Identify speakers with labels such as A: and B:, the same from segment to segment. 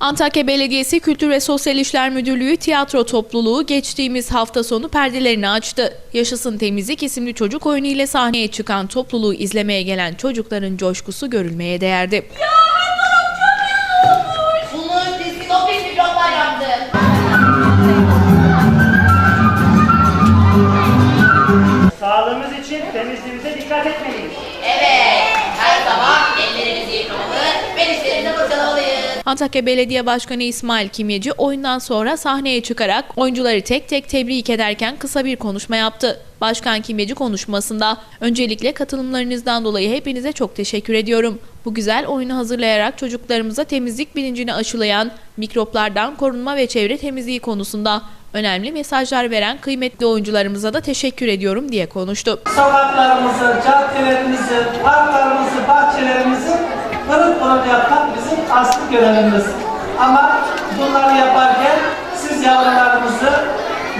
A: Antakya Belediyesi Kültür ve Sosyal İşler Müdürlüğü tiyatro topluluğu geçtiğimiz hafta sonu perdelerini açtı. Yaşasın Temizlik isimli çocuk oyunu ile sahneye çıkan topluluğu izlemeye gelen çocukların coşkusu görülmeye değerdi.
B: Yaptı.
C: Sağlığımız için temizliğimize dikkat etmeliyiz.
B: Evet,
A: Antakya Belediye Başkanı İsmail Kimyeci oyundan sonra sahneye çıkarak oyuncuları tek tek tebrik ederken kısa bir konuşma yaptı. Başkan Kimyeci konuşmasında öncelikle katılımlarınızdan dolayı hepinize çok teşekkür ediyorum. Bu güzel oyunu hazırlayarak çocuklarımıza temizlik bilincini aşılayan, mikroplardan korunma ve çevre temizliği konusunda önemli mesajlar veren kıymetli oyuncularımıza da teşekkür ediyorum diye konuştu.
D: sokaklarımızı, caddelerimizi, parklarımızı, bahçelerimizi asıl görevimiz. Ama bunları yaparken siz yavrularımızı,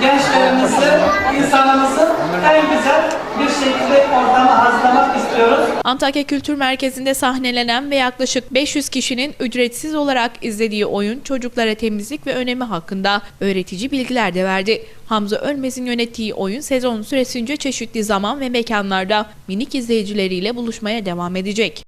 D: gençlerimizi, insanımızı en güzel bir şekilde ortama hazırlamak istiyoruz.
A: Antakya Kültür Merkezi'nde sahnelenen ve yaklaşık 500 kişinin ücretsiz olarak izlediği oyun çocuklara temizlik ve önemi hakkında öğretici bilgiler de verdi. Hamza Ölmez'in yönettiği oyun sezon süresince çeşitli zaman ve mekanlarda minik izleyicileriyle buluşmaya devam edecek.